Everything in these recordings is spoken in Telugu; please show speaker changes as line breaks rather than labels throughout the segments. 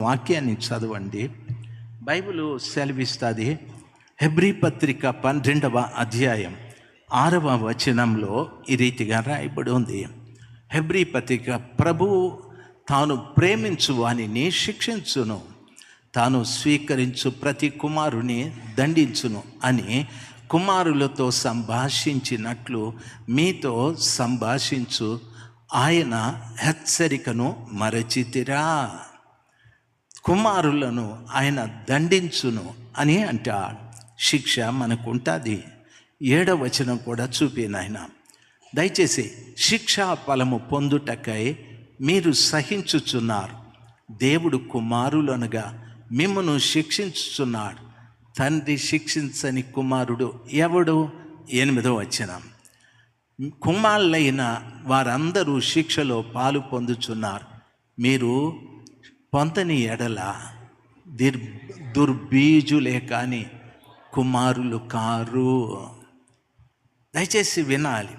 వాక్యాన్ని చదవండి. బైబిల్ సెలవిస్తుంది హెబ్రీ పత్రిక పన్నెండవ అధ్యాయం ఆరవ వచనంలో ఈ రీతిగా రాయబడి ఉంది. హెబ్రీ పత్రిక ప్రభువు తాను ప్రేమించు వానిని శిక్షించును. తాను స్వీకరించు ప్రతి కుమారుని దండించును అని కుమారులతో సంభాషించినట్లు మీతో సంభాషించు ఆయన హెచ్చరికను మరచితిరా. కుమారులను ఆయన దండించును అని అంటాడు. శిక్ష మనకు ఉంటుంది ఏడవచనం కూడా చూపిన ఆయన దయచేసి శిక్షా ఫలము పొందుటకై మీరు సహించుచున్నారు. దేవుడు కుమారులనగా మిమ్మను శిక్షించుచున్నాడు. తండ్రి శిక్షించని కుమారుడు ఎవడు? ఎనిమిదో వచ్చిన కుమారులైన వారందరూ శిక్షలో పాలు పొందుచున్నారు. మీరు పొంతని ఎడల దిర్ దుర్బీజులే కానీ కుమారులు కారు. దయచేసి వినాలి.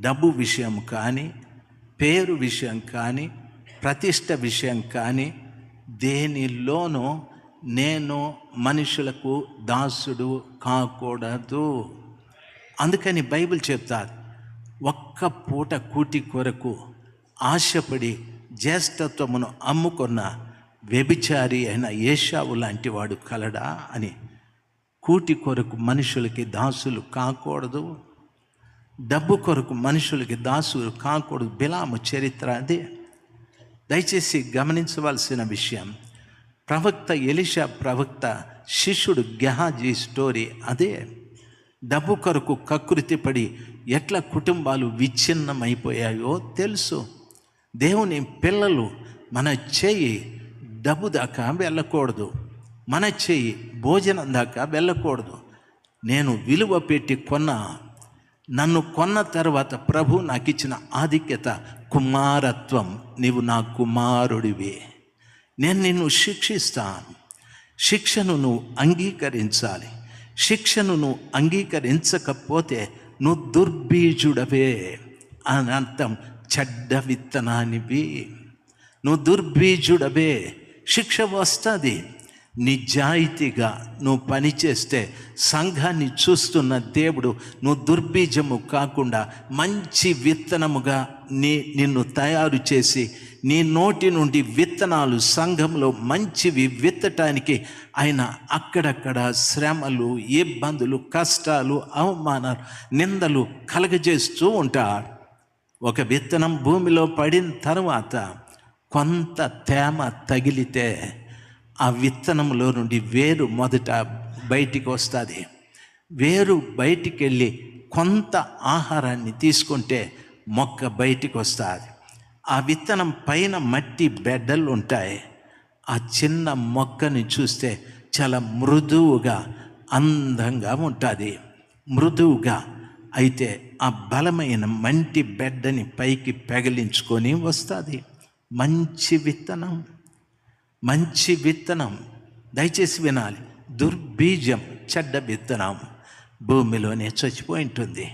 డబ్బు విషయం కానీ పేరు విషయం కానీ ప్రతిష్ట విషయం కానీ దేనిలోనూ నేను మనుషులకు దాసుడు కాకూడదు. అందుకని బైబిల్ చెప్తారు ఒక్క పూట కూటి కొరకు ఆశపడి జ్యేష్ఠత్వమును అమ్ముకున్న వ్యభిచారి అయిన ఏషావు లాంటి వాడు కలడా అని కూటి కొరకు మనుషులకి దాసులు కాకూడదు డబ్బు కొరకు మనుషులకి దాసులు కాకూడదు. బిలాము చరిత్ర అదే. దయచేసి గమనించవలసిన విషయం ప్రవక్త ఎలిషా ప్రవక్త శిష్యుడు గెహాజీ స్టోరీ అదే. డబ్బు కొరకు కకృతి పడి ఎట్లా కుటుంబాలు విచ్ఛిన్నమైపోయాయో తెలుసు. దేవుని పిల్లలు మన చేయి డబ్బు దాకా వెళ్ళకూడదు. మన చేయి భోజనం దాకా వెళ్ళకూడదు. నేను విలువ పెట్టి కొన్న నన్ను కొన్న తర్వాత ప్రభు నాకు ఇచ్చిన ఆధిక్యత కుమారత్వం నీవు నా కుమారుడివి. నేను నిన్ను శిక్షిస్తాను. శిక్షను నువ్వు అంగీకరించాలి. శిక్షను నువ్వు అంగీకరించకపోతే నువ్వు దుర్బీజుడవే అని అర్థం. చెడ్డ విత్తనానివి. నువ్వు దుర్బీజుడవే శిక్ష వస్తుంది నిజాయితీగా నువ్వు పనిచేస్తే సంఘాన్ని చూస్తున్న దేవుడు నువ్వు దుర్బీజము కాకుండా మంచి విత్తనముగా నీ నిన్ను తయారు చేసి నీ నోటి నుండి విత్తనాలు సంఘంలో మంచివి విత్తటానికి ఆయన అక్కడక్కడ శ్రమలు ఇబ్బందులు కష్టాలు అవమానాలు నిందలు కలగజేస్తూ ఉంటాడు. ఒక విత్తనం భూమిలో పడిన తర్వాత కొంత తేమ తగిలితే ఆ విత్తనంలో నుండి వేరు మొదట బయటికి వస్తుంది. వేరు బయటికి వెళ్ళి కొంత ఆహారాన్ని తీసుకుంటే మొక్క బయటికి వస్తుంది. ఆ విత్తనం పైన మట్టి బెడ్డలు ఉంటాయి. ఆ చిన్న మొక్కని చూస్తే చాలా మృదువుగా అందంగా ఉంటుంది. మృదువుగా అయితే ఆ బలమైన మంటి బెడ్డని పైకి పెగిలించుకొని వస్తుంది. మంచి విత్తనం మంచి విత్తనం. దయచేసి వినాలి. దుర్బీజం చెడ్డ విత్తనం భూమిలోనే చచ్చిపోయి ఉంటుంది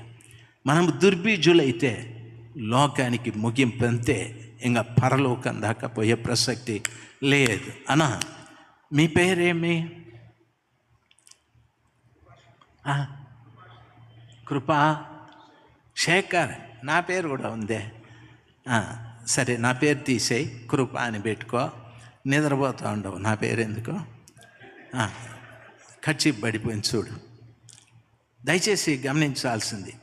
మనం దుర్బీజులైతే లోకానికి ముగింపు అంతే ఇంకా పరలోకం దాకా పోయే ప్రసక్తి లేదు. అనా మీ పేరేమి? కృపా? శేఖర్ నా పేరు కూడా ఉందే. సరే నా పేరు తీసేయి కృప అని పెట్టుకో. నిద్రపోతూ ఉండవు నా పేరు ఎందుకు? ఖర్చు పడిపోయింది చూడు. దయచేసి గమనించాల్సింది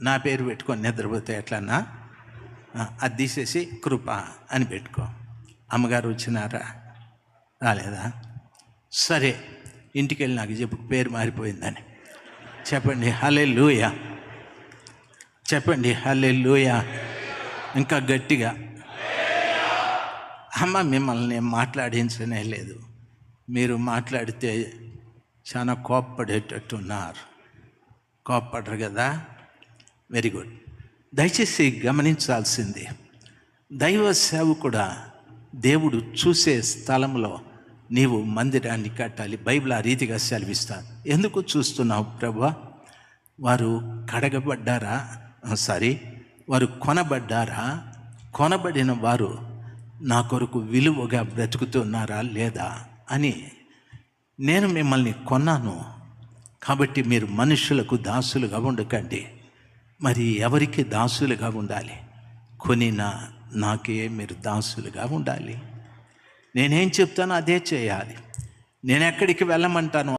నా పేరు పెట్టుకొని నిద్రపోతే ఎట్లన్నా? అది తీసేసి కృప అని పెట్టుకో. అమ్మగారు వచ్చినారా? రాలేదా? సరే ఇంటికి వెళ్ళి నాకు చెప్పు పేరు మారిపోయిందని. చెప్పండి హలే లూయా చెప్పండి హలే లూయా ఇంకా గట్టిగా. అమ్మ మిమ్మల్ని మాట్లాడించనే లేదు. మీరు మాట్లాడితే చాలా కోప్పడేటట్టున్నారు. కోప్పడరు కదా? వెరీ గుడ్ దయచేసి గమనించాల్సింది దైవ సేవ కూడా దేవుడు చూసే స్థలంలో నీవు మందిరాన్ని కట్టాలి బైబిల్ ఆ రీతిగా సెలవిస్తాను. ఎందుకు చూస్తున్నావు ప్రభా? వారు కడగబడ్డారా? సారీ వారు కొనబడ్డారా? కొనబడిన వారు నా కొరకు విలువగా బ్రతుకుతున్నారా లేదా అని నేను మిమ్మల్ని కొన్నాను. కాబట్టి మీరు మనుషులకు దాసులుగా ఉండకండి. మరి ఎవరికి దాసులుగా ఉండాలి? కొనిన నాకే మీరు దాసులుగా ఉండాలి. నేనేం చెప్తానో అదే చేయాలి. నేను ఎక్కడికి వెళ్ళమంటాను?